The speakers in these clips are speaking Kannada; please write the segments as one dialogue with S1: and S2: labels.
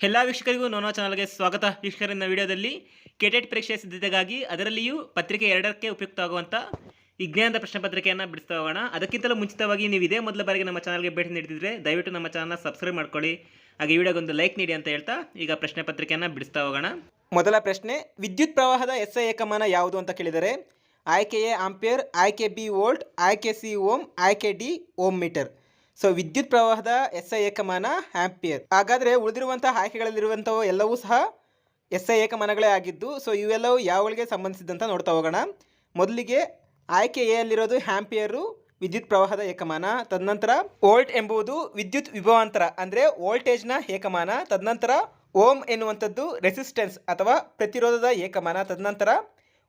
S1: ಎಲ್ಲ ವೀಕ್ಷಕರಿಗೂ ನೋನೋ ಚಾನಲ್ಗೆ ಸ್ವಾಗತ. ವೀಕ್ಷಕರಿನ ವಿಡಿಯೋದಲ್ಲಿ ಕೆಟೆಟ್ ಪರೀಕ್ಷೆ ಸಿದ್ಧತೆಗಾಗಿ ಅದರಲ್ಲಿಯೂ ಪತ್ರಿಕೆ ಎರಡಕ್ಕೆ ಉಪಯುಕ್ತವಾಗುವಂಥ ವಿಜ್ಞಾನದ ಪ್ರಶ್ನೆ ಪತ್ರಿಕೆಯನ್ನು ಬಿಡಿಸ್ತಾ ಹೋಗೋಣ. ಅದಕ್ಕಿಂತಲೂ ಮುಂಚಿತವಾಗಿ ನೀವು ಇದೇ ಮೊದಲ ಬಾರಿಗೆ ನಮ್ಮ ಚಾನಲ್ಗೆ ಭೇಟಿ ನೀಡಿದ್ರೆ ದಯವಿಟ್ಟು ನಮ್ಮ ಚಾನಲ್ನ ಸಬ್ಸ್ಕ್ರೈಬ್ ಮಾಡ್ಕೊಳ್ಳಿ. ಹಾಗೆ ವಿಡಿಯೋಗೊಂದು ಲೈಕ್ ನೀಡಿ ಅಂತ ಹೇಳ್ತಾ ಈಗ ಪ್ರಶ್ನೆ ಪತ್ರಿಕೆಯನ್ನು ಬಿಡಿಸ್ತಾ ಹೋಗೋಣ. ಮೊದಲ ಪ್ರಶ್ನೆ, ವಿದ್ಯುತ್ ಪ್ರವಾಹದ ಎಸ್ ಐ ಏಕಮಾನ ಯಾವುದು ಅಂತ ಕೇಳಿದರೆ ಆಯ್ಕೆ ಎ ಆಂಪಿಯರ್, ಆಯ್ಕೆ ಬಿ ವೋಲ್ಟ್, ಆಯ್ಕೆ ಸಿ ಓಮ್, ಆಯ್ಕೆ ಡಿ ಓಮ್ ಮೀಟರ್. ಸೊ ವಿದ್ಯುತ್ ಪ್ರವಾಹದ ಎಸ್ ಐ ಏಕಮಾನ ಆಂಪಿಯರ್. ಹಾಗಾದರೆ ಉಳಿದಿರುವಂತಹ ಆಯ್ಕೆಗಳಲ್ಲಿರುವಂಥವು ಎಲ್ಲವೂ ಸಹ ಎಸ್ ಐ ಏಕಮಾನಗಳೇ ಆಗಿದ್ದು ಸೊ ಇವೆಲ್ಲವೂ ಯಾವಗಳಿಗೆ ಸಂಬಂಧಿಸಿದಂತ ನೋಡ್ತಾ ಹೋಗೋಣ. ಮೊದಲಿಗೆ ಆಯ್ಕೆ ಎ ಅಲ್ಲಿರೋದು ಹ್ಯಾಂಪಿಯರು ವಿದ್ಯುತ್ ಪ್ರವಾಹದ ಏಕಮಾನ, ತದನಂತರ ವೋಲ್ಟ್ ಎಂಬುದು ವಿದ್ಯುತ್ ವಿಭವಾಂತರ, ಅಂದರೆ ವೋಲ್ಟೇಜ್ನ ಏಕಮಾನ, ತದನಂತರ ಓಮ್ ಎನ್ನುವಂಥದ್ದು ರೆಸಿಸ್ಟೆನ್ಸ್ ಅಥವಾ ಪ್ರತಿರೋಧದ ಏಕಮಾನ, ತದನಂತರ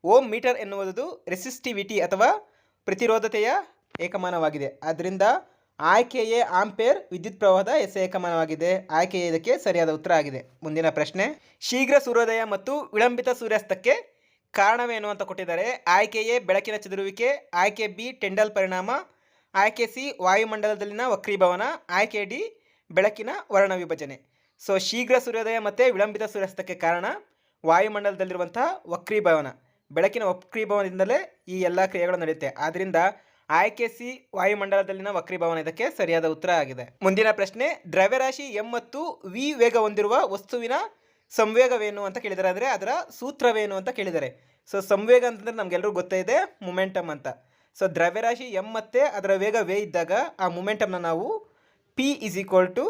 S1: ಓಮ್ ಮೀಟರ್ ಎನ್ನುವುದು ರೆಸಿಸ್ಟಿವಿಟಿ ಅಥವಾ ಪ್ರತಿರೋಧತೆಯ ಏಕಮಾನವಾಗಿದೆ. ಆದ್ದರಿಂದ ಆಯ್ಕೆ ಎ ಆಂಪೇರ್ ವಿದ್ಯುತ್ ಪ್ರವಾಹದ ಏಕಮಾನವಾಗಿದೆ. ಆಯ್ಕೆಯೇ ಇದಕ್ಕೆ ಸರಿಯಾದ ಉತ್ತರ ಆಗಿದೆ. ಮುಂದಿನ ಪ್ರಶ್ನೆ, ಶೀಘ್ರ ಸೂರ್ಯೋದಯ ಮತ್ತು ವಿಳಂಬಿತ ಸೂರ್ಯಾಸ್ತಕ್ಕೆ ಕಾರಣವೇನು ಅಂತ ಕೊಟ್ಟಿದ್ದಾರೆ. ಆಯ್ಕೆಯೇ ಬೆಳಕಿನ ಚದುರುವಿಕೆ, ಆಯ್ಕೆ ಬಿ ಟೆಂಡಲ್ ಪರಿಣಾಮ, ಆಯ್ಕೆ ಸಿ ವಾಯುಮಂಡಲದಲ್ಲಿನ ವಕ್ರೀಭವನ, ಆಯ್ಕೆ ಡಿ ಬೆಳಕಿನ ವರ್ಣ ವಿಭಜನೆ. ಸೊ, ಶೀಘ್ರ ಸೂರ್ಯೋದಯ ಮತ್ತು ವಿಳಂಬಿತ ಸೂರ್ಯಾಸ್ತಕ್ಕೆ ಕಾರಣ ವಾಯುಮಂಡಲದಲ್ಲಿರುವಂತಹ ವಕ್ರೀಭವನ. ಬೆಳಕಿನ ವಕ್ರೀಭವನದಿಂದಲೇ ಈ ಎಲ್ಲ ಕ್ರಿಯೆಗಳು ನಡೆಯುತ್ತೆ. ಆದ್ದರಿಂದ ಆಯ್ಕೆ ಸಿ ವಾಯುಮಂಡಲದಲ್ಲಿನ ವಕ್ರೀಭವನ. ಇದಕ್ಕೆ ಸರಿಯಾದ ಉತ್ತರ ಆಗಿದೆ. ಮುಂದಿನ ಪ್ರಶ್ನೆ, ದ್ರವ್ಯರಾಶಿ ಎಂ ಮತ್ತು ವಿ ವೇಗ ಹೊಂದಿರುವ ವಸ್ತುವಿನ ಸಂವೇಗವೇನು ಅಂತ ಕೇಳಿದರೆ. ಆದರೆ ಅದರ ಸೂತ್ರವೇನು ಅಂತ ಕೇಳಿದ್ದಾರೆ ಸೊ ಸಂವೇಗ ಅಂತಂದರೆ ನಮಗೆಲ್ಲರಿಗೂ ಗೊತ್ತೇ ಇದೆ ಮೊಮೆಂಟಮ್ ಅಂತ. ಸೊ ದ್ರವ್ಯರಾಶಿ ಎಂ ಮತ್ತು ಅದರ ವೇಗ ವೇ ಇದ್ದಾಗ ಆ ಮೊಮೆಂಟಮ್ನ ನಾವು P is equal to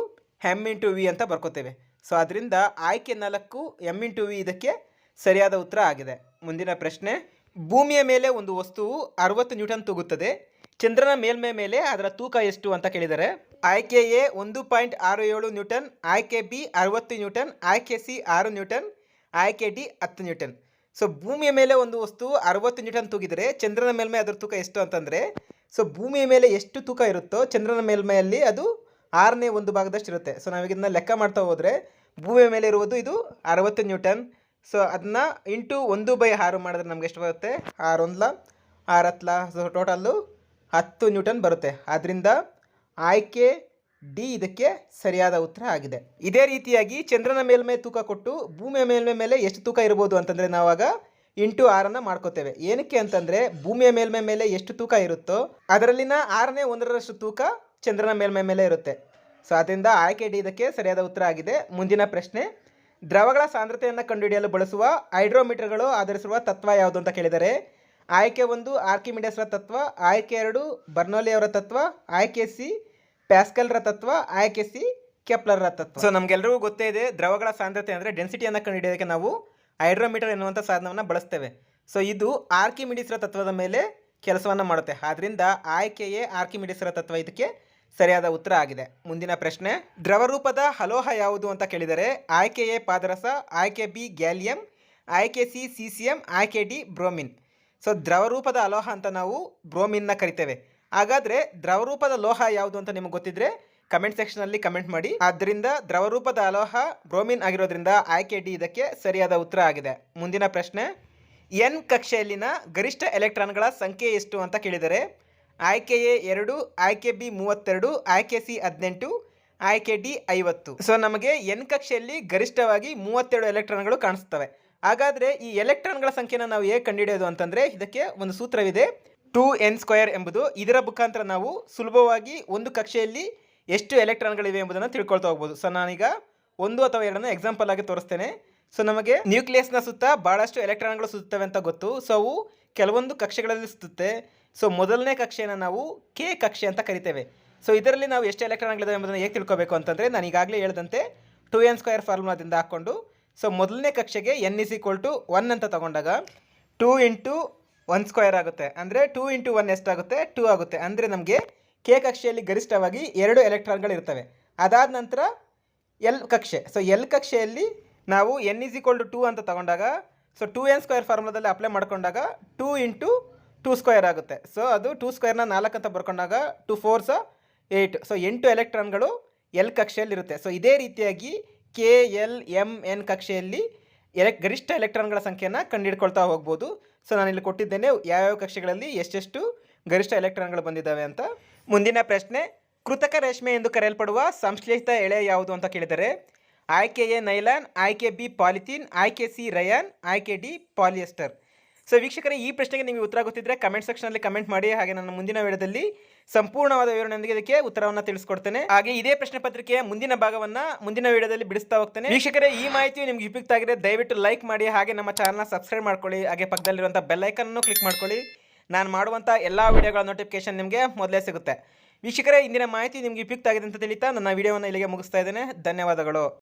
S1: M into V ಅಂತ ಬರ್ಕೋತೇವೆ. ಸೊ ಅದರಿಂದ ಆಯ್ಕೆ ನಾಲ್ಕು ಎಂ ಇಂಟು ವಿ ಇದಕ್ಕೆ ಸರಿಯಾದ ಉತ್ತರ ಆಗಿದೆ. ಮುಂದಿನ ಪ್ರಶ್ನೆ ಭೂಮಿಯ ಮೇಲೆ ಒಂದು ವಸ್ತುವು ಅರವತ್ತು ನ್ಯೂಟನ್ ತೂಗುತ್ತದೆ. ಚಂದ್ರನ ಮೇಲ್ಮೈ ಮೇಲೆ ಅದರ ತೂಕ ಎಷ್ಟು ಅಂತ ಕೇಳಿದರೆ ಆಯ್ಕೆ ಎ ಒಂದು ಪಾಯಿಂಟ್ ಆರು ಏಳು ನ್ಯೂಟನ್, ಆಯ್ಕೆ ಬಿ ಅರವತ್ತು ನ್ಯೂಟನ್, ಆಯ್ಕೆ ಸಿ ಆರು ನ್ಯೂಟನ್, ಆಯ್ಕೆ ಡಿ ಹತ್ತು ನ್ಯೂಟನ್. ಸೊ, ಭೂಮಿಯ ಮೇಲೆ ಒಂದು ವಸ್ತು ಅರವತ್ತು ನ್ಯೂಟನ್ ತೂಗಿದರೆ ಚಂದ್ರನ ಮೇಲ್ಮೈ ಅದರ ತೂಕ ಎಷ್ಟು ಅಂತಂದರೆ, ಸೊ, ಭೂಮಿಯ ಮೇಲೆ ಎಷ್ಟು ತೂಕ ಇರುತ್ತೋ ಚಂದ್ರನ ಮೇಲ್ಮೈಯಲ್ಲಿ ಅದು ಆರನೇ ಒಂದು ಭಾಗದಷ್ಟು ಇರುತ್ತೆ ಸೊ, ನಾವೀಗ ಇದನ್ನ ಲೆಕ್ಕ ಮಾಡ್ತಾ ಹೋದರೆ ಭೂಮಿಯ ಮೇಲೆ ಇರುವುದು ಇದು ಅರವತ್ತು ನ್ಯೂಟನ್ ಸೊ ಅದನ್ನ ಇಂಟು ಒಂದು ಬೈ ಆರು ಮಾಡಿದ್ರೆ ನಮ್ಗೆ ಎಷ್ಟು ಬರುತ್ತೆ? ಆರೊಂದ್ಲ ಆರತ್ಲ ಸೊ ಟೋಟಲ್ಲು ಹತ್ತು ನ್ಯೂಟನ್ ಬರುತ್ತೆ. ಆದ್ದರಿಂದ ಆಯ್ಕೆ ಡಿ ಇದಕ್ಕೆ ಸರಿಯಾದ ಉತ್ತರ ಆಗಿದೆ. ಇದೇ ರೀತಿಯಾಗಿ ಚಂದ್ರನ ಮೇಲ್ಮೈ ತೂಕ ಕೊಟ್ಟು ಭೂಮಿಯ ಮೇಲ್ಮೈ ಮೇಲೆ ಎಷ್ಟು ತೂಕ ಇರ್ಬೋದು ಅಂತಂದರೆ ನಾವಾಗ ಇಂಟು ಆರನ್ನು ಮಾಡ್ಕೋತೇವೆ. ಏನಕ್ಕೆ ಅಂತಂದರೆ ಭೂಮಿಯ ಮೇಲ್ಮೈ ಮೇಲೆ ಎಷ್ಟು ತೂಕ ಇರುತ್ತೋ ಅದರಲ್ಲಿನ ಆರನೇ ಒಂದರಷ್ಟು ತೂಕ ಚಂದ್ರನ ಮೇಲ್ಮೈ ಮೇಲೆ ಇರುತ್ತೆ. ಸೊ ಅದರಿಂದ ಆಯ್ಕೆ ಡಿ ಇದಕ್ಕೆ ಸರಿಯಾದ ಉತ್ತರ ಆಗಿದೆ. ಮುಂದಿನ ಪ್ರಶ್ನೆ ದ್ರವಗಳ ಸಾಂದ್ರತೆಯನ್ನು ಕಂಡುಹಿಡಿಯಲು ಬಳಸುವ ಹೈಡ್ರೋಮೀಟರ್ಗಳು ಆಧರಿಸಿರುವ ತತ್ವ ಯಾವುದು ಅಂತ ಕೇಳಿದರೆ, ಆಯ್ಕೆ ಒಂದು ಆರ್ಕಿಮಿಡಸ್ರ ತತ್ವ, ಆಯ್ಕೆ ಎರಡು ಬರ್ನೋಲಿಯವರ ತತ್ವ, ಆಯ್ಕೆ ಸಿ ಪ್ಯಾಸ್ಕಲ್ರ ತತ್ವ, ಆಯ್ಕೆ ಸಿ ಕೆಪ್ಲರ್ರ ತತ್ವ. ಸೊ ನಮಗೆಲ್ಲರಿಗೂ ಗೊತ್ತೇ ಇದೆ, ದ್ರವಗಳ ಸಾಂದ್ರತೆ ಅಂದರೆ ಡೆನ್ಸಿಟಿಯನ್ನು ಕಂಡುಹಿಡಿಯೋದಕ್ಕೆ ನಾವು ಹೈಡ್ರೋಮೀಟರ್ ಎನ್ನುವಂಥ ಸಾಧನವನ್ನು ಬಳಸ್ತೇವೆ. ಸೊ ಇದು ಆರ್ಕಿಮಿಡಿಸ್ರ ತತ್ವದ ಮೇಲೆ ಕೆಲಸವನ್ನು ಮಾಡುತ್ತೆ. ಆದ್ದರಿಂದ ಆಯ್ಕೆಯೇ ಆರ್ಕಿಮಿಡಿಸ್ರ ತತ್ವ ಇದಕ್ಕೆ. ಸರಿಯಾದ ಉತ್ತರ ಆಗಿದೆ. ಮುಂದಿನ ಪ್ರಶ್ನೆ, ದ್ರವರೂಪದ ಹಲೋಹ ಯಾವುದು ಅಂತ ಕೇಳಿದರೆ ಆಯ್ಕೆ ಎ ಪಾದರಸ, ಆಯ್ಕೆ ಬಿ ಗ್ಯಾಲಿಯಂ, ಆಯ್ಕೆ ಸಿ ಸಿ ಸಿ ಎಂ ಆಯ್ಕೆ ಡಿ ಬ್ರೋಮಿನ್. ಸೊ ದ್ರವರೂಪದ ಅಲೋಹ ಅಂತ ನಾವು ಬ್ರೋಮಿನ್ನ ಕರಿತೇವೆ. ಹಾಗಾದರೆ ದ್ರವರೂಪದ ಲೋಹ ಯಾವುದು ಅಂತ ನಿಮಗೆ ಗೊತ್ತಿದ್ರೆ ಕಮೆಂಟ್ ಸೆಕ್ಷನಲ್ಲಿ ಕಮೆಂಟ್ ಮಾಡಿ. ಆದ್ದರಿಂದ ದ್ರವರೂಪದ ಅಲೋಹ ಬ್ರೋಮಿನ್ ಆಗಿರೋದ್ರಿಂದ ಆಯ್ಕೆ ಡಿ ಇದಕ್ಕೆ ಸರಿಯಾದ ಉತ್ತರ ಆಗಿದೆ. ಮುಂದಿನ ಪ್ರಶ್ನೆ, ಎನ್ ಕಕ್ಷೆಯಲ್ಲಿನ ಗರಿಷ್ಠ ಎಲೆಕ್ಟ್ರಾನ್ಗಳ ಸಂಖ್ಯೆ ಎಷ್ಟು ಅಂತ ಕೇಳಿದರೆ ಆಯ್ಕೆ ಎ ಎರಡು, ಆಯ್ಕೆ ಬಿ ಮೂವತ್ತೆರಡು, ಆಯ್ಕೆ ಸಿ ಹದಿನೆಂಟು, ಆಯ್ಕೆ ಡಿ ಐವತ್ತು. ಸೊ ನಮಗೆ ಎನ್ ಕಕ್ಷೆಯಲ್ಲಿ ಗರಿಷ್ಠವಾಗಿ ಮೂವತ್ತೆರಡು ಎಲೆಕ್ಟ್ರಾನ್ಗಳು ಕಾಣಿಸ್ತವೆ ಹಾಗಾದರೆ ಈ ಎಲೆಕ್ಟ್ರಾನ್ಗಳ ಸಂಖ್ಯೆನ ನಾವು ಹೇಗೆ ಕಂಡುಹಿಡಿಯೋದು ಅಂತಂದರೆ ಇದಕ್ಕೆ ಒಂದು ಸೂತ್ರವಿದೆ. ಟೂ ಎನ್ ಸ್ಕ್ವಯರ್ ಎಂಬುದು ಇದರ ಮುಖಾಂತರ ನಾವು ಸುಲಭವಾಗಿ ಒಂದು ಕಕ್ಷೆಯಲ್ಲಿ ಎಷ್ಟು ಎಲೆಕ್ಟ್ರಾನ್ಗಳಿವೆ ಎಂಬುದನ್ನು ತಿಳ್ಕೊಳ್ತಾ ಹೋಗ್ಬೋದು. ಸೊ ನಾನೀಗ ಒಂದು ಅಥವಾ ಎರಡನ್ನು ಎಕ್ಸಾಂಪಲ್ ಆಗಿ ತೋರಿಸ್ತೇನೆ. ಸೊ ನಮಗೆ ನ್ಯೂಕ್ಲಿಯಸ್ನ ಸುತ್ತ ಭಾಳಷ್ಟು ಎಲೆಕ್ಟ್ರಾನ್ಗಳು ಸುತ್ತವೆ ಅಂತ ಗೊತ್ತು. ಸೊ ಅವು ಕೆಲವೊಂದು ಕಕ್ಷೆಗಳಲ್ಲಿ ಸುತ್ತುತ್ತೆ. ಸೊ ಮೊದಲನೇ ಕಕ್ಷೆಯನ್ನು ನಾವು ಕೆ ಕಕ್ಷೆ ಅಂತ ಕರಿತೇವೆ. ಸೊ ಇದರಲ್ಲಿ ನಾವು ಎಷ್ಟು ಎಲೆಕ್ಟ್ರಾನ್ಗಳಿದ್ದಾವೆ ಎಂಬುದನ್ನು ಹೇಗೆ ತಿಳ್ಕೋಬೇಕು ಅಂತಂದರೆ ನಾನು ಈಗಾಗಲೇ ಹೇಳಿದಂತೆ ಟು ಎನ್ ಸ್ಕ್ವೇರ್ ಫಾರ್ಮುಲಾದಿಂದ ಹಾಕ್ಕೊಂಡು ಸೊ ಮೊದಲನೇ ಕಕ್ಷೆಗೆ N is equal to one ಅಂತ ತಗೊಂಡಾಗ ಟೂ ಇಂಟು ಒನ್ ಸ್ಕ್ವೇರ್ ಆಗುತ್ತೆ. ಅಂದರೆ ಟೂ ಇಂಟು ಒನ್ ಎಷ್ಟಾಗುತ್ತೆ? ಟೂ ಆಗುತ್ತೆ. ಅಂದರೆ ನಮಗೆ ಕೆ ಕಕ್ಷೆಯಲ್ಲಿ ಗರಿಷ್ಠವಾಗಿ ಎರಡು ಎಲೆಕ್ಟ್ರಾನ್ಗಳು ಇರ್ತವೆ. ಅದಾದ ನಂತರ ಎಲ್ ಕಕ್ಷೆ. ಸೊ ಎಲ್ ಕಕ್ಷೆಯಲ್ಲಿ ನಾವು N is equal to two ಅಂತ ತಗೊಂಡಾಗ ಸೊ ಟೂ ಎನ್ ಸ್ಕ್ವೇರ್ ಫಾರ್ಮುಲಾದಲ್ಲಿ ಅಪ್ಲೈ ಮಾಡ್ಕೊಂಡಾಗ ಟೂ ಇಂಟು ಟೂ ಸ್ಕ್ವೇರ್ ಆಗುತ್ತೆ. ಸೊ ಅದು ಟೂ ಸ್ಕ್ವೇರ್ನ ನಾಲ್ಕು ಅಂತ ಬರ್ಕೊಂಡಾಗ ಟು ಫೋರ್ಸ ಏಯ್ಟ್ ಸೊ ಎಂಟು ಎಲೆಕ್ಟ್ರಾನ್ಗಳು ಎಲ್ ಕಕ್ಷೆಯಲ್ಲಿರುತ್ತೆ. ಸೊ ಇದೇ ರೀತಿಯಾಗಿ ಕೆ, ಎಲ್ ಎಂ ಎನ್ ಕಕ್ಷೆಯಲ್ಲಿ ಎಲೆಕ್, ಗರಿಷ್ಠ ಎಲೆಕ್ಟ್ರಾನ್ಗಳ ಸಂಖ್ಯೆಯನ್ನು ಕಂಡುಹಿಡ್ಕೊಳ್ತಾ ಹೋಗ್ಬೋದು. ಸೊ ನಾನು ಇಲ್ಲಿ ಕೊಟ್ಟಿದ್ದೇನೆ ಯಾವ್ಯಾವ ಕಕ್ಷೆಗಳಲ್ಲಿ ಎಷ್ಟೆಷ್ಟು ಗರಿಷ್ಠ ಎಲೆಕ್ಟ್ರಾನ್ಗಳು ಬಂದಿದ್ದಾವೆ ಅಂತ. ಮುಂದಿನ ಪ್ರಶ್ನೆ, ಕೃತಕ ರೇಷ್ಮೆ ಎಂದು ಕರೆಯಲ್ಪಡುವ ಸಂಶ್ಲೇಷಿತ ಎಳೆ ಯಾವುದು ಅಂತ ಕೇಳಿದರೆ
S2: ಆಯ್ಕೆ ಎ ನೈಲಾನ್ ಆಯ್ಕೆ ಬಿ ಪಾಲಿಥೀನ್ ಆಯ್ಕೆ ಸಿ ರಯಾನ್ ಆಯ್ಕೆ ಡಿ ಪಾಲಿಯೆಸ್ಟರ್. ಸೊ ವೀಕ್ಷಕರೇ, ಈ ಪ್ರಶ್ನೆಗೆ ನಿಮಗೆ ಉತ್ತರ ಗೊತ್ತಿದ್ರೆ ಕಮೆಂಟ್ ಸೆಕ್ಷನಲ್ಲಿ ಕಮೆಂಟ್ ಮಾಡಿ, ಹಾಗೆ ನನ್ನ ಮುಂದಿನ ವಿಡಿಯೋದಲ್ಲಿ ಸಂಪೂರ್ಣವಾದ ವಿವರಣೆಯೊಂದಿಗೆ ಇದಕ್ಕೆ ಉತ್ತರವನ್ನು ತಿಳಿಸ್ಕೊಡ್ತೇನೆ. ಹಾಗೆ ಇದೇ ಪ್ರಶ್ನೆ ಪತ್ರಿಕೆಯ ಮುಂದಿನ ಭಾಗವನ್ನ ಮುಂದಿನ ವಿಡಿಯೋದಲ್ಲಿ ಬಿಡಿಸ್ತಾ ಹೋಗ್ತೇನೆ. ವೀಕ್ಷಕರೇ, ಈ ಮಾಹಿತಿ ನಿಮ್ಗೆ ಉಪಯುಕ್ತ ಆಗಿದೆ ದಯವಿಟ್ಟು ಲೈಕ್ ಮಾಡಿ, ಹಾಗೆ ನಮ್ಮ ಚಾನಲ್ನ ಸಬ್ಸ್ಕ್ರೈಬ್ ಮಾಡ್ಕೊಳ್ಳಿ, ಹಾಗೆ ಪಕ್ಕದಲ್ಲಿರುವಂಥ ಬೆಲ್ ಐಕನ್ನು ಕ್ಲಿಕ್ ಮಾಡ್ಕೊಳ್ಳಿ. ನಾನು ಮಾಡುವಂಥ ಎಲ್ಲ ವಿಡಿಯೋಗಳ ನೋಟಿಫಿಕೇಶನ್ ನಿಮಗೆ ಮೊದಲೇ ಸಿಗುತ್ತೆ. ವೀಕ್ಷಕರೇ, ಇಂದಿನ ಮಾಹಿತಿ ನಿಮಗೆ ಉಪಯುಕ್ತ ಆಗಿದೆ ಅಂತ ತಿಳಿತಾ ನನ್ನ ವಿಡಿಯೋವನ್ನು ಇಲ್ಲಿಗೆ ಮುಗಿಸ್ತಾ ಇದ್ದೇನೆ. ಧನ್ಯವಾದಗಳು.